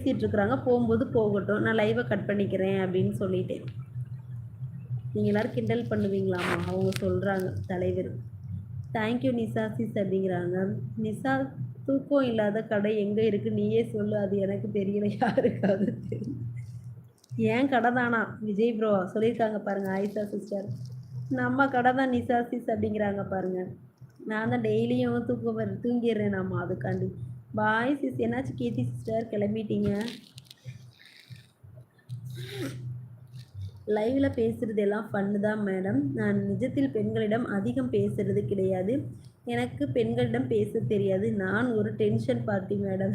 பேசிகிட்டு இருக்கிறாங்க போகும்போது போகட்டும். நான் லைவை கட் பண்ணிக்கிறேன் அப்படின்னு சொல்லிட்டேன் நீங்கள் எல்லோரும் கிண்டல் பண்ணுவீங்களாமா அவங்க சொல்கிறாங்க தலைவர். தேங்க்யூ நிசா சிஸ் அப்படிங்கிறாங்க. நிசா தூக்கம் இல்லாத கடை எங்கே இருக்குது நீயே சொல்லு. அது எனக்கு தெரியல. யாருக்காவது தெரியும் ஏன் கடை தானா? விஜய் ப்ரோ சொல்லியிருக்காங்க பாருங்கள் ஆயிஷா சிஸ்டர் நம்ம கடை தான் நிசா சிஸ் அப்படிங்கிறாங்க பாருங்கள் நான் தான் டெய்லியும் தூக்கம் தூங்கிடுறேன் நம்ம அதுக்காண்டி பாய் சிஸ் என்னாச்சு கீர்த்தி சிஸ்டர்? கிளம்பிட்டீங்க. லைவில் பேசுகிறது எல்லாம் ஃபன்னு தான் மேடம் நான் நிஜத்தில் பெண்களிடம் அதிகம் பேசுகிறது கிடையாது. எனக்கு பெண்களிடம் பேச தெரியாது. நான் ஒரு டென்ஷன் பார்ட்டி மேடம்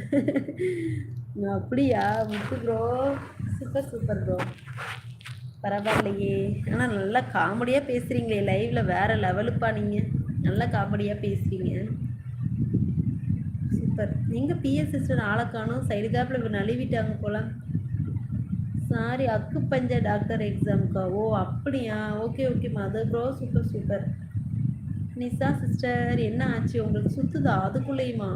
அப்படியா? Muthu bro super super bro பரவாயில்லையே. ஆனால் நல்லா காமெடியாக பேசுகிறீங்களே லைவில் வேறு லெவலுப்பா நீங்கள் நல்லா காமெடியாக பேசுகிறீங்க சூப்பர். எங்கள் பிஎஸ் சிஸ்டர் ஆளக்கானும் சைடு கேப்பில் நழுவிட்டாங்க போல. சாரி அக்கு பஞ்ச டாக்டர் எக்ஸாம்க்கா ஓ அப்படியா? Okay okay mother bro super super Nisa sister என்ன ஆச்சு? உங்களுக்கு சுத்துதா? அதுக்குள்ளேயுமா?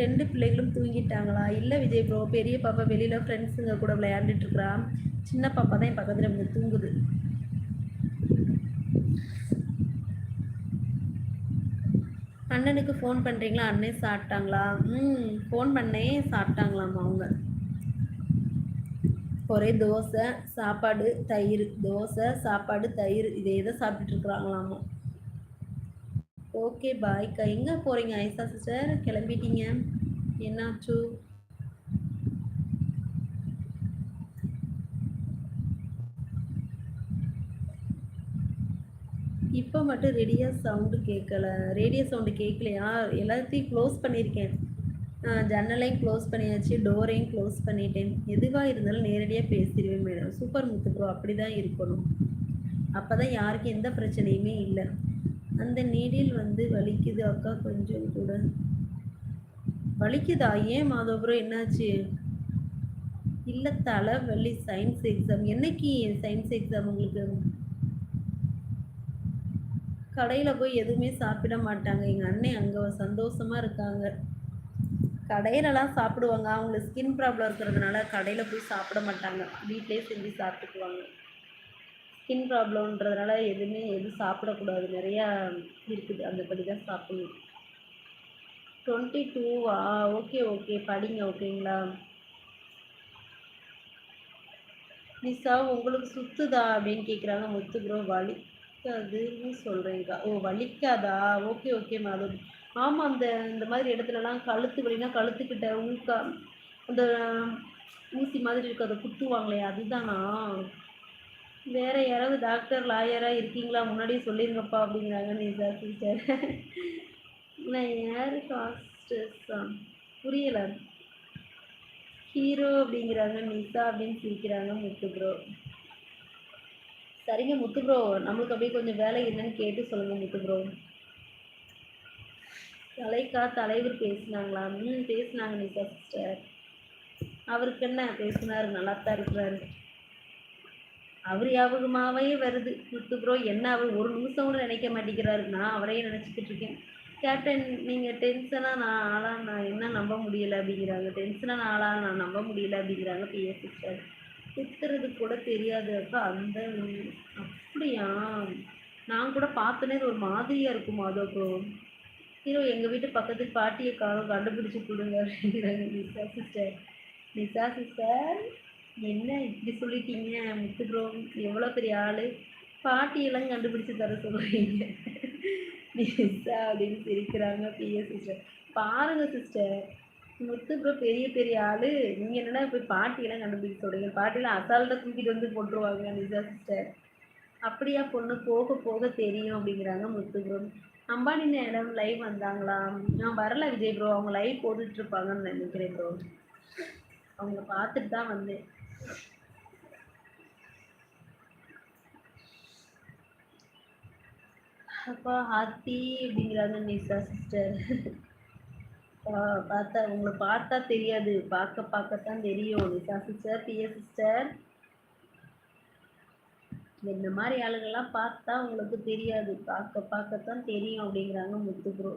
ரெண்டு பிள்ளைகளும் தூங்கிட்டாங்களா? இல்லை விஜய் ப்ரோ பெரிய பாப்பா வெளியில் ஃப்ரெண்ட்ஸுங்க கூட விளையாண்டுட்டு இருக்கிறா சின்ன பாப்பா தான் என் பக்கத்தில் தூங்குது. அண்ணனுக்கு ஃபோன் பண்ணுறீங்களா அண்ணே சாப்பிட்டாங்களா? ம் ஃபோன் பண்ணே சாப்பிட்டாங்களாம்மா அவங்க? ஒரே தோசை சாப்பாடு தயிர். தோசை சாப்பாடு தயிர். இதே தான் சாப்பிட்டுட்ருக்குறாங்களாமா ஓகே பாய்க்கா எங்கே போகிறீங்க ஐசா சிஸ்டர் கிளம்பிட்டீங்க. என்னாச்சு? இப்போ மட்டும் ரெடியா சவுண்டு கேட்கல ரேடியோ சவுண்டு கேட்கலையா எல்லாத்தையும் க்ளோஸ் பண்ணியிருக்கேன் ஜன்னலையும் க்ளோஸ் பண்ணியாச்சு டோரையும் க்ளோஸ் பண்ணிட்டேன். எதுவாக இருந்தாலும் நேரடியாக பேசிடுவேன் மேடம் சூப்பர் முத்து ப்ரோ அப்படி தான் இருக்கணும். அப்போ தான் யாருக்கும் எந்த பிரச்சனையுமே இல்லை. அந்த நீடில் வந்து வலிக்குது அக்கா கொஞ்சம் கூட. வலிக்குதா? ஏன் மாதவபுரம் என்னாச்சு? இல்லை தலை வலி சயின்ஸ் எக்ஸாம் என்னைக்கு சயின்ஸ் எக்ஸாம் உங்களுக்கு? கடையில் போய் எதுவுமே சாப்பிட மாட்டாங்க. எங்கள் அண்ணன் அங்கே சந்தோஷமாக இருக்காங்க. கடையிலலாம் சாப்பிடுவாங்க. அவங்களுக்கு ஸ்கின் ப்ராப்ளம் இருக்கிறதுனால கடையில் போய் சாப்பிட மாட்டாங்க. வீட்டிலே செஞ்சு சாப்பிட்டுக்குவாங்க. ஸ்கின் ப்ராப்ளம்ன்றதுனால எதுவுமே எதுவும் சாப்பிடக்கூடாது. நிறையா இருக்குது. அந்த படி தான் சாப்பிடணும். டுவெண்ட்டி டூவா ஓகே ஓகே படிங்க ஓகேங்களா நிஷா உங்களுக்கு சுத்துதா அப்படின்னு கேட்குறாங்க முத்து ப்ரோ வலி. வலிக்காதுன்னு சொல்கிறேங்க்கா ஓ வலிக்காதா? ஓகே ஓகே மேடம் ஆமாம் அந்த இந்த மாதிரி இடத்துலலாம் கழுத்து வலினா கழுத்துக்கிட்ட ஊக்கா அந்த ஊசி மாதிரி இருக்கு அதை குத்துவாங்களே அதுதானா? வேறு யாராவது டாக்டர் லாயராக இருக்கீங்களா? முன்னாடியே சொல்லியிருங்கப்பா அப்படிங்கிறாங்க நிசா டீச்சர் நான் யார் காஸ்டர்ஸா புரியலை. ஹீரோ அப்படிங்கிறாங்க நிசா அப்படின்னு சிரிக்கிறாங்க முத்து ப்ரோ சரிங்க முத்து ப்ரோ நம்மளுக்கு அப்படியே கொஞ்சம் வேலை என்னன்னு கேட்டு சொல்லுங்கள் முத்து ப்ரோ தலைக்கா தலைவர் பேசினாங்களா? ம் பேசினாங்க நிஷா சிஸ்டர் அவருக்கு என்ன பேசினார்? நல்லா தான் இருக்கிறாரு. அவர் ஞாபகமாகவே வருது. முத்து ப்ரோ என்ன அவர் ஒரு நிமிஷம் கூட நினைக்க மாட்டேங்கிறாரு. நான் அவரையே நினச்சிக்கிட்டு இருக்கேன். கேப்டன் நீங்கள் டென்ஷனாக நான் ஆளாக நான் என்ன நம்ப முடியலை அப்படிங்கிறாங்க. டென்ஷனாக நான் ஆளாக நான் நம்ப முடியலை அப்படிங்கிறாங்க பிஎஸ் சிஸ்டர் குத்துறது கூட தெரியாது. அப்போ அந்த அப்படியா? நான் கூட பார்த்தனே ஒரு மாதிரியாக இருக்கும் மாதவ ப்ரோ. ஹீரோ எங்கள் வீட்டு பக்கத்து பாட்டியை காரம் கண்டுபிடிச்சி கொடுங்க அப்படிங்கிறாங்க நிசா சிஸ்டர். நிசா சிஸ்டர் என்ன இப்படி சொல்லிட்டீங்க முத்து ப்ரோ? எவ்வளோ பெரிய ஆள். பாட்டியெல்லாம் கண்டுபிடிச்சி தர சொல்கிறீங்க நிசா அப்படின்னு சிரிக்கிறாங்க பிஎஸ் சிஸ்டர். பாருங்கள் சிஸ்டர். முத்து ப்ரோ பெரிய பெரிய ஆள். நீங்கள் என்னென்னா போய் பாட்டியெல்லாம் கண்டுபிடிக்க சொல்றீங்க? பாட்டியெல்லாம் அசால்ட்டா தூக்கிட்டு வந்து போட்டுருவாங்க நிஜா சிஸ்டர் அப்படியா பொண்ணு? போக போக தெரியும் அப்படிங்கிறாங்க Muthu bro Ambani madam live வந்தாங்களா? நான் வரல விஜய் ப்ரோ அவங்க லைவ் போட்டுட்ருப்பாங்கன்னு நினைக்கிறேன் ப்ரோ அவங்க பார்த்துட்டு தான் வந்தேன். அப்பா ஹாத்தி அப்படிங்கிறாங்க நிசா சிஸ்டர் பார்த்தா உங்களை பார்த்தா தெரியாது. பார்க்க பார்க்கத்தான் தெரியும். நிஷா சிஸ்டர் பிஏ சிஸ்டர் இந்த மாதிரி ஆளுங்கள்லாம் பார்த்தா உங்களுக்கு தெரியாது. பார்க்க பார்க்கத்தான் தெரியும் அப்படிங்கிறாங்க முத்து ப்ரோ